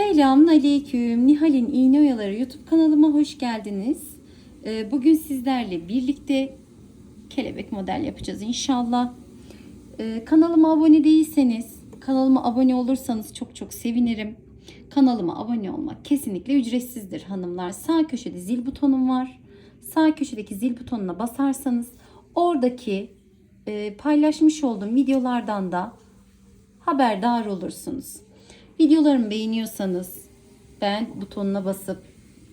Selamun Aleyküm. Nihal'in İğne Oyaları YouTube kanalıma hoş geldiniz. Ee, Bugün sizlerle birlikte kelebek model yapacağız inşallah. Ee, Kanalıma abone değilseniz, kanalıma abone olursanız çok çok sevinirim. Kanalıma abone olmak kesinlikle ücretsizdir hanımlar. Sağ köşede zil butonum var. Sağ köşedeki zil butonuna basarsanız oradaki e, paylaşmış olduğum videolardan da haberdar olursunuz. Videolarımı beğeniyorsanız beğen butonuna basıp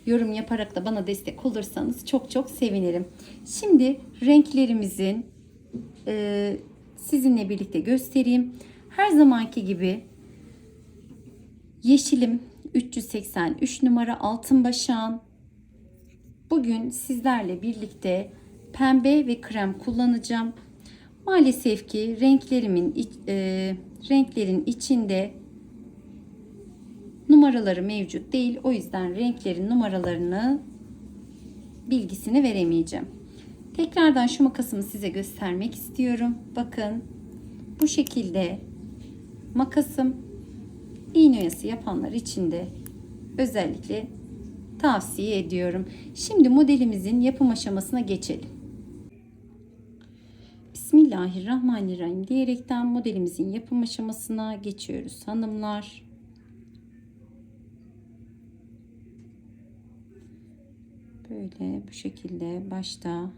yorum yaparak da bana destek olursanız çok çok sevinirim. Şimdi renklerimizin e, sizinle birlikte göstereyim. Her zamanki gibi yeşilim 383 numara altın başağın. Bugün sizlerle birlikte pembe ve krem kullanacağım. Maalesef ki renklerimin e, renklerin içinde numaraları mevcut değil. O yüzden renklerin numaralarını bilgisini veremeyeceğim. Tekrardan şu makasımı size göstermek istiyorum. Bakın bu şekilde makasım iğne oyası yapanlar için de özellikle tavsiye ediyorum. Şimdi modelimizin yapım aşamasına geçelim. Bismillahirrahmanirrahim diyerekten modelimizin yapım aşamasına geçiyoruz hanımlar. Böyle bu şekilde başta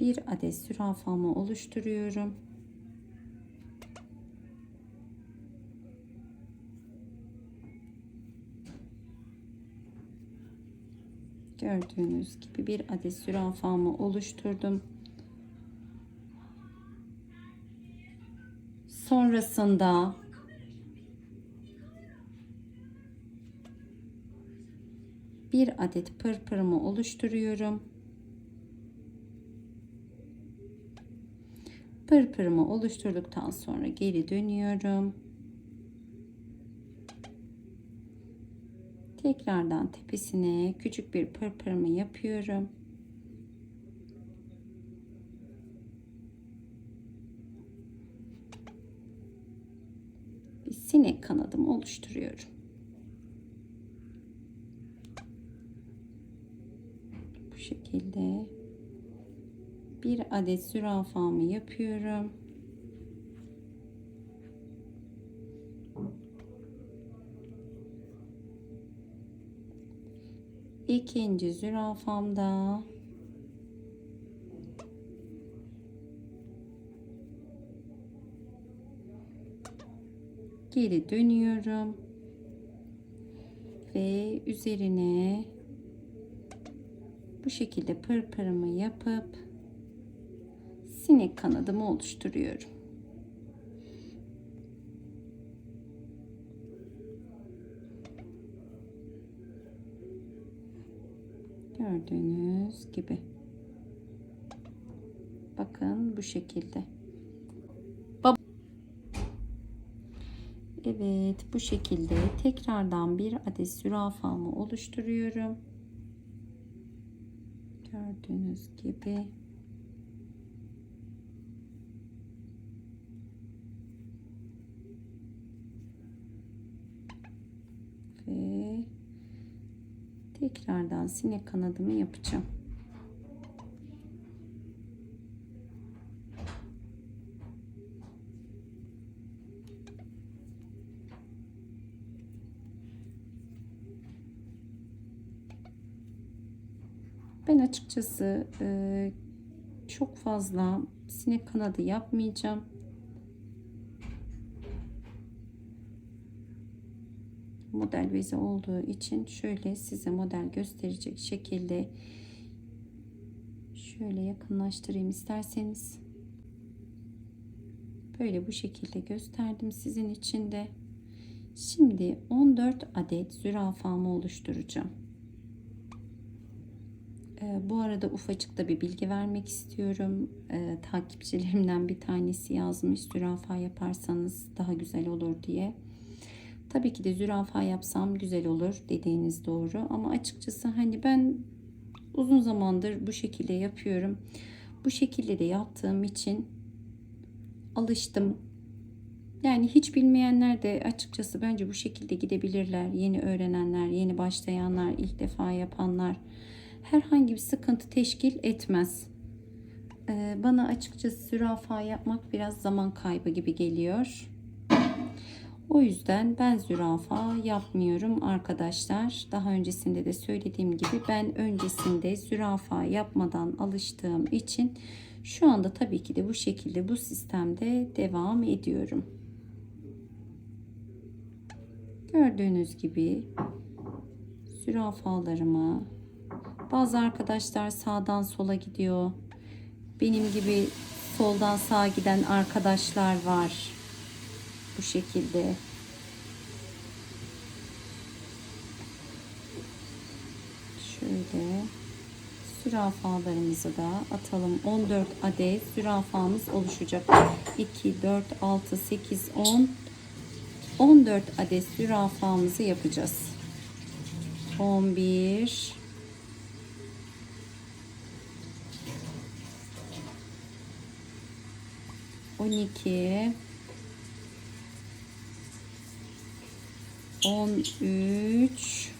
bir adet zürafamı oluşturuyorum. Gördüğünüz gibi bir adet zürafamı oluşturdum. Sonrasında bir adet pırpırımı oluşturuyorum. Pırpırımı oluşturduktan sonra geri dönüyorum. Tekrardan tepesine küçük bir pırpırımı yapıyorum. Bir sinek kanadımı oluşturuyorum. Bu şekilde bir adet zürafamı yapıyorum. İkinci zürafamda geri dönüyorum ve üzerine bu şekilde pırpırımı yapıp sinek kanadımı oluşturuyorum. Gördüğünüz gibi. Bakın bu şekilde. Evet bu şekilde tekrardan bir adet zürafamı oluşturuyorum. Gördüğünüz gibi. Ve tekrardan sinek kanadımı yapacağım. Ben açıkçası e, çok fazla sinek kanadı yapmayacağım. Model bezi olduğu için şöyle size model gösterecek şekilde şöyle yakınlaştırayım isterseniz. Böyle bu şekilde gösterdim sizin için de. Şimdi 14 adet zürafamı oluşturacağım. Ee, bu arada ufacık da bir bilgi vermek istiyorum. Ee, takipçilerimden bir tanesi yazmış zürafa yaparsanız daha güzel olur diye. Tabii ki de zürafa yapsam güzel olur dediğiniz doğru. Ama açıkçası hani ben uzun zamandır bu şekilde yapıyorum. Bu şekilde de yaptığım için alıştım. Yani hiç bilmeyenler de açıkçası bence bu şekilde gidebilirler. Yeni öğrenenler, yeni başlayanlar, ilk defa yapanlar herhangi bir sıkıntı teşkil etmez. Ee, bana açıkçası zürafa yapmak biraz zaman kaybı gibi geliyor. O yüzden ben zürafa yapmıyorum arkadaşlar. Daha öncesinde de söylediğim gibi ben öncesinde zürafa yapmadan alıştığım için şu anda tabii ki de bu şekilde bu sistemde devam ediyorum. Gördüğünüz gibi zürafalarımı bazı arkadaşlar sağdan sola gidiyor. Benim gibi soldan sağa giden arkadaşlar var. Bu şekilde. Şöyle zürafalarımızı da atalım. 14 adet zürafamız oluşacak. 2, 4, 6, 8, 10. 14 adet zürafamızı yapacağız. 11 12 13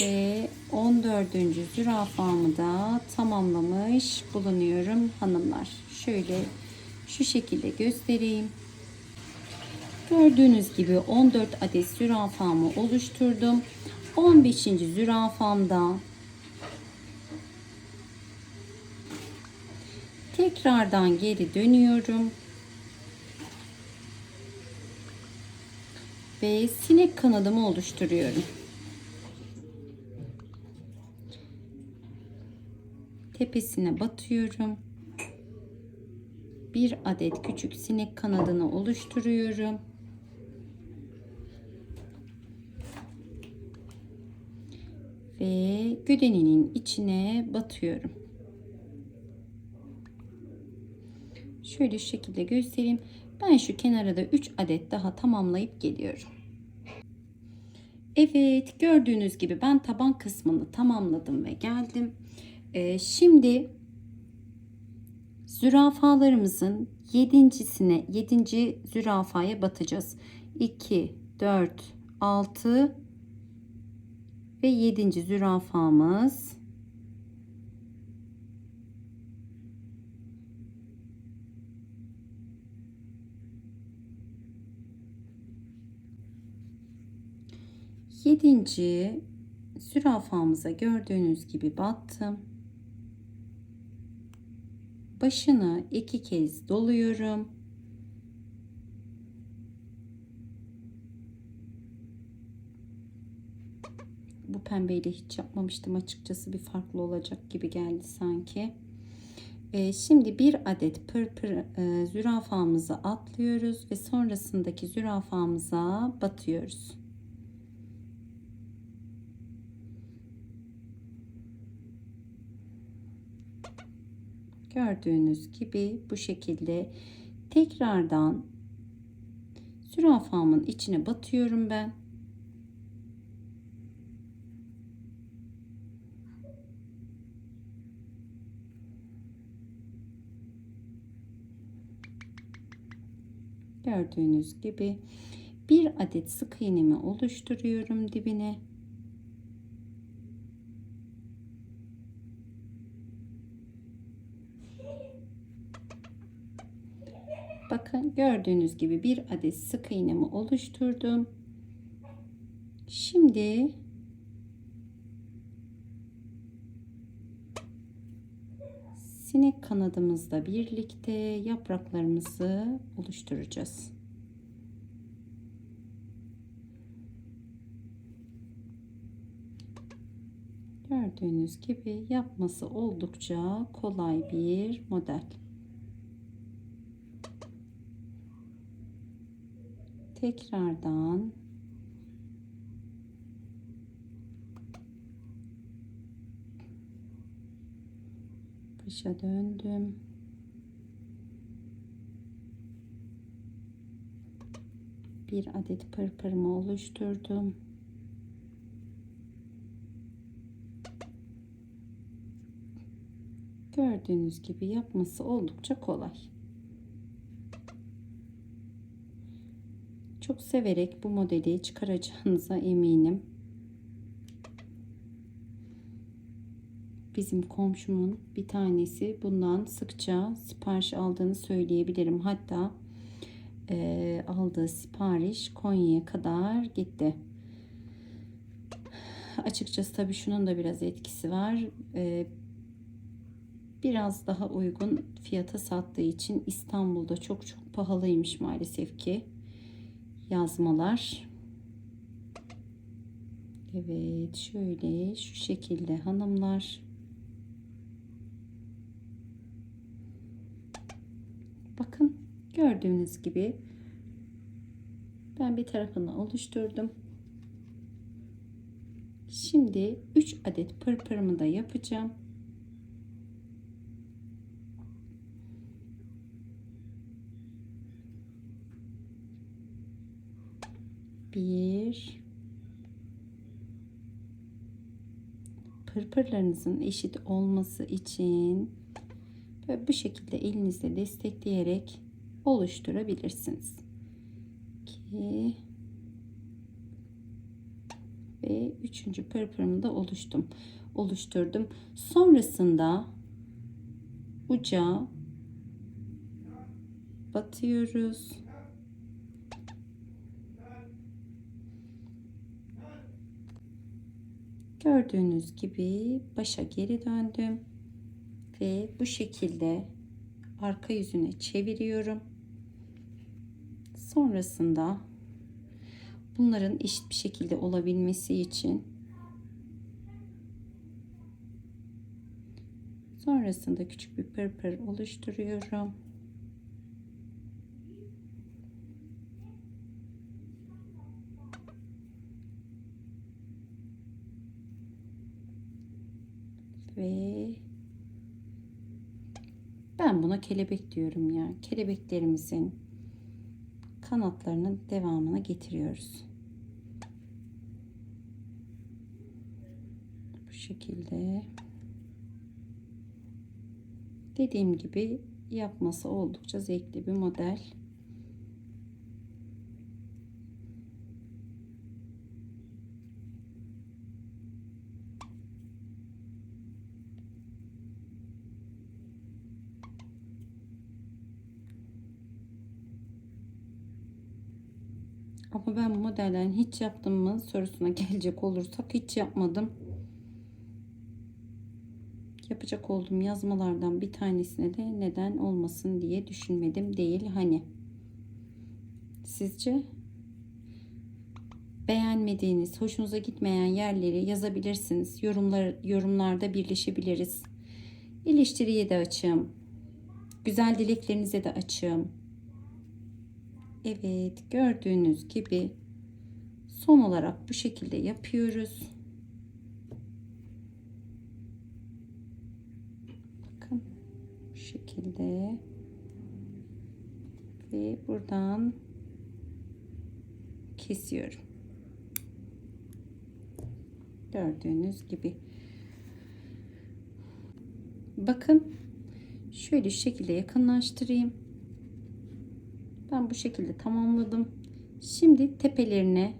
ve 14. zürafamı da tamamlamış bulunuyorum hanımlar. Şöyle şu şekilde göstereyim. Gördüğünüz gibi 14 adet zürafamı oluşturdum. 15. zürafamda tekrardan geri dönüyorum. Ve sinek kanadımı oluşturuyorum. Tepesine batıyorum. Bir adet küçük sinek kanadını oluşturuyorum. Ve güdeninin içine batıyorum. Şöyle şu şekilde göstereyim. Ben şu kenara da 3 adet daha tamamlayıp geliyorum. Evet gördüğünüz gibi ben taban kısmını tamamladım ve geldim. Ee, şimdi zürafalarımızın yedincisine yedinci zürafaya batacağız. 2, 4, 6 ve yedinci zürafamız. Yedinci zürafamıza gördüğünüz gibi battım. Başını iki kez doluyorum. Bu pembeyle hiç yapmamıştım açıkçası bir farklı olacak gibi geldi sanki. Ee, şimdi bir adet pırpır e, zürafamızı atlıyoruz ve sonrasındaki zürafamıza batıyoruz. Gördüğünüz gibi bu şekilde tekrardan zürafamın içine batıyorum ben. Gördüğünüz gibi bir adet sık iğnemi oluşturuyorum dibine. Bakın gördüğünüz gibi bir adet sık iğnemi oluşturdum. Şimdi sinek kanadımızla birlikte yapraklarımızı oluşturacağız. Gördüğünüz gibi yapması oldukça kolay bir model. Tekrardan başa döndüm. Bir adet pırpırımı oluşturdum. Gördüğünüz gibi yapması oldukça kolay. Çok severek bu modeli çıkaracağınıza eminim. Bizim komşumun bir tanesi bundan sıkça sipariş aldığını söyleyebilirim. Hatta e, aldığı sipariş Konya'ya kadar gitti. Açıkçası tabii şunun da biraz etkisi var. E, biraz daha uygun fiyata sattığı için İstanbul'da çok çok pahalıymış maalesef ki yazmalar. Evet şöyle şu şekilde hanımlar. Bakın gördüğünüz gibi ben bir tarafını oluşturdum. Şimdi 3 adet pırpırımı da yapacağım. Bir pırpırlarınızın eşit olması için böyle bu şekilde elinizle destekleyerek oluşturabilirsiniz. 2 ve üçüncü pırpırımı da oluştum. Oluşturdum. Sonrasında uca batıyoruz. Gördüğünüz gibi başa geri döndüm ve bu şekilde arka yüzüne çeviriyorum. Sonrasında bunların eşit bir şekilde olabilmesi için sonrasında küçük bir pırpır oluşturuyorum. Ve ben buna kelebek diyorum ya. Kelebeklerimizin kanatlarının devamını getiriyoruz. Bu şekilde. Dediğim gibi yapması oldukça zevkli bir model. Ama ben bu modelden hiç yaptım mı sorusuna gelecek olursak hiç yapmadım. Yapacak olduğum yazmalardan bir tanesine de neden olmasın diye düşünmedim değil hani. Sizce? Beğenmediğiniz, hoşunuza gitmeyen yerleri yazabilirsiniz. Yorumlar, yorumlarda birleşebiliriz. İleştiriye de açığım. Güzel dileklerinize de açığım. Evet gördüğünüz gibi son olarak bu şekilde yapıyoruz. Bakın bu şekilde ve buradan kesiyorum. Gördüğünüz gibi. Bakın şöyle şekilde yakınlaştırayım. Ben bu şekilde tamamladım. Şimdi tepelerine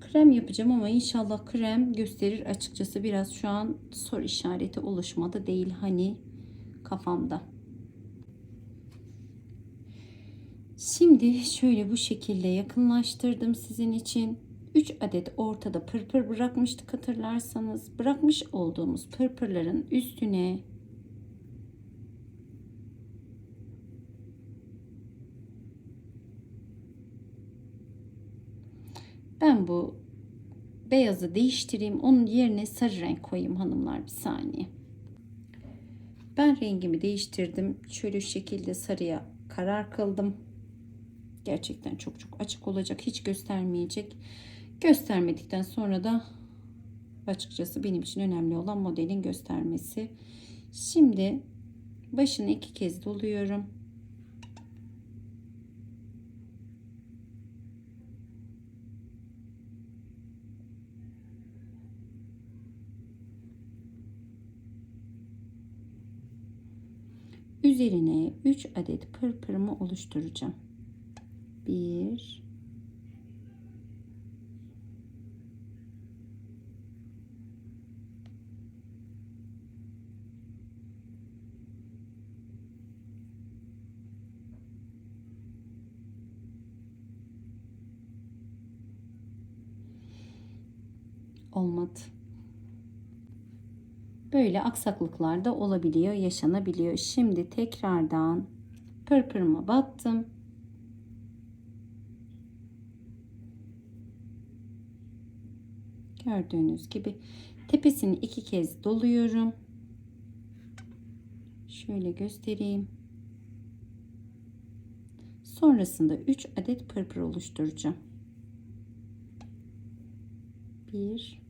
krem yapacağım ama inşallah krem gösterir. Açıkçası biraz şu an soru işareti oluşmadı değil hani kafamda. Şimdi şöyle bu şekilde yakınlaştırdım sizin için. 3 adet ortada pırpır bırakmıştık hatırlarsanız. Bırakmış olduğumuz pırpırların üstüne Ben bu beyazı değiştireyim. Onun yerine sarı renk koyayım hanımlar bir saniye. Ben rengimi değiştirdim. Şöyle şekilde sarıya karar kıldım. Gerçekten çok çok açık olacak. Hiç göstermeyecek. Göstermedikten sonra da açıkçası benim için önemli olan modelin göstermesi. Şimdi başını iki kez doluyorum. Üzerine 3 adet pırpırımı oluşturacağım. 1 olmadı. Böyle aksaklıklar da olabiliyor, yaşanabiliyor. Şimdi tekrardan pırpırıma battım. Gördüğünüz gibi tepesini iki kez doluyorum. Şöyle göstereyim. Sonrasında 3 adet pırpır oluşturacağım. 1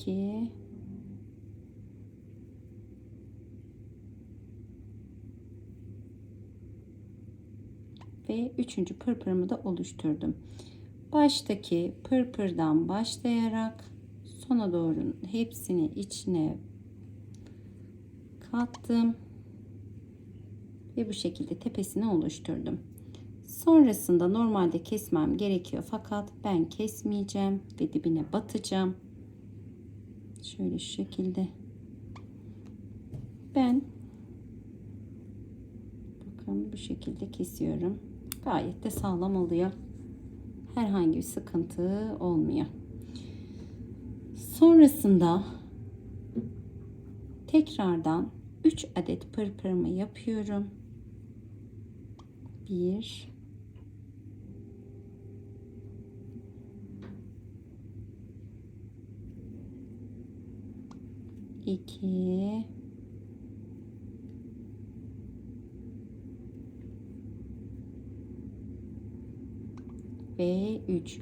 2 ve üçüncü pırpırımı da oluşturdum. Baştaki pırpırdan başlayarak sona doğru hepsini içine kattım ve bu şekilde tepesini oluşturdum. Sonrasında normalde kesmem gerekiyor fakat ben kesmeyeceğim ve dibine batacağım. Şöyle şu şekilde. Ben bakın bu şekilde kesiyorum. Gayet de sağlam oluyor. Herhangi bir sıkıntı olmuyor. Sonrasında tekrardan 3 adet pırpırımı yapıyorum. 1 2 ve 3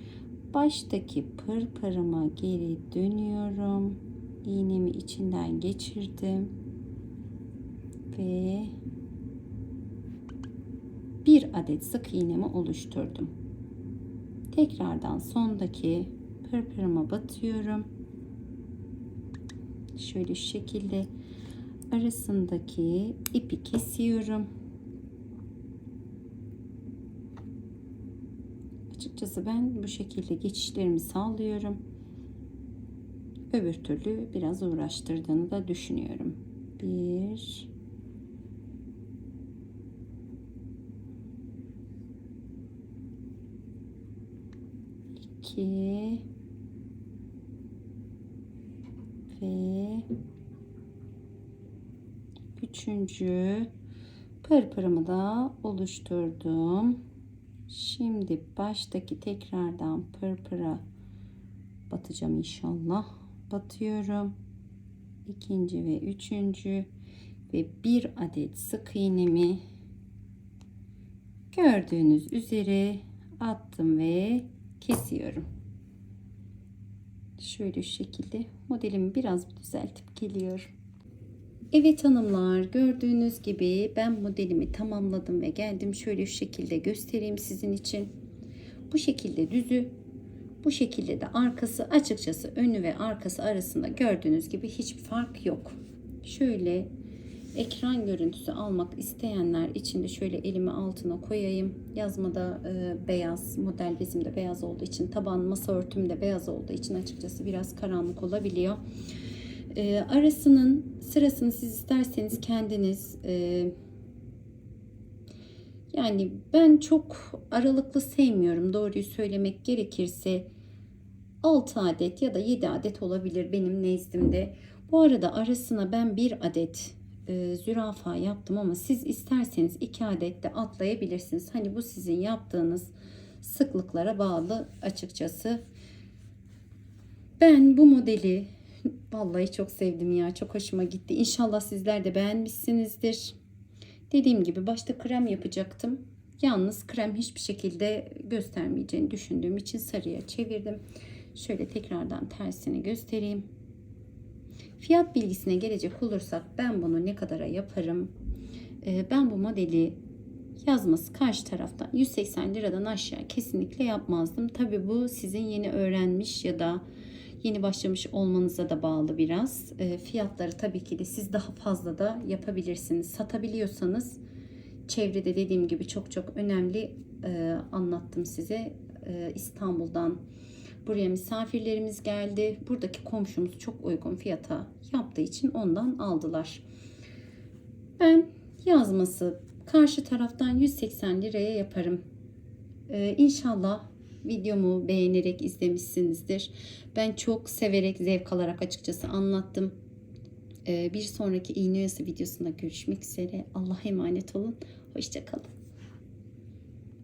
baştaki pırpırıma geri dönüyorum. İğnemi içinden geçirdim. Ve bir adet sık iğnemi oluşturdum. Tekrardan sondaki pırpırıma batıyorum şöyle şu şekilde arasındaki ipi kesiyorum Açıkçası ben bu şekilde geçişlerimi sağlıyorum. Öbür türlü biraz uğraştırdığını da düşünüyorum. Bir iki ve üçüncü pırpırımı da oluşturdum. Şimdi baştaki tekrardan pırpıra batacağım inşallah. Batıyorum. İkinci ve üçüncü ve bir adet sık iğnemi gördüğünüz üzere attım ve kesiyorum. Şöyle şu şekilde modelimi biraz düzeltip geliyorum. Evet hanımlar gördüğünüz gibi ben modelimi tamamladım ve geldim şöyle şu şekilde göstereyim sizin için. Bu şekilde düzü bu şekilde de arkası açıkçası önü ve arkası arasında gördüğünüz gibi hiçbir fark yok. Şöyle ekran görüntüsü almak isteyenler için de şöyle elimi altına koyayım. Yazmada e, beyaz, model bezimde beyaz olduğu için, taban masa örtüm de beyaz olduğu için açıkçası biraz karanlık olabiliyor. E, arasının sırasını siz isterseniz kendiniz e, yani ben çok aralıklı sevmiyorum doğruyu söylemek gerekirse 6 adet ya da 7 adet olabilir benim nezdimde. Bu arada arasına ben bir adet e, zürafa yaptım ama siz isterseniz 2 adet de atlayabilirsiniz. Hani bu sizin yaptığınız sıklıklara bağlı açıkçası. Ben bu modeli Vallahi çok sevdim ya. Çok hoşuma gitti. İnşallah sizler de beğenmişsinizdir. Dediğim gibi başta krem yapacaktım. Yalnız krem hiçbir şekilde göstermeyeceğini düşündüğüm için sarıya çevirdim. Şöyle tekrardan tersini göstereyim. Fiyat bilgisine gelecek olursak ben bunu ne kadara yaparım? Ee, ben bu modeli yazması karşı taraftan 180 liradan aşağı kesinlikle yapmazdım. Tabi bu sizin yeni öğrenmiş ya da yeni başlamış olmanıza da bağlı biraz. E, fiyatları tabii ki de siz daha fazla da yapabilirsiniz. Satabiliyorsanız çevrede dediğim gibi çok çok önemli e, anlattım size. E, İstanbul'dan buraya misafirlerimiz geldi. Buradaki komşumuz çok uygun fiyata yaptığı için ondan aldılar. Ben yazması karşı taraftan 180 liraya yaparım. Ee, inşallah videomu beğenerek izlemişsinizdir. Ben çok severek, zevk alarak açıkçası anlattım. Ee, bir sonraki iğne oyası videosunda görüşmek üzere. Allah'a emanet olun. Hoşçakalın.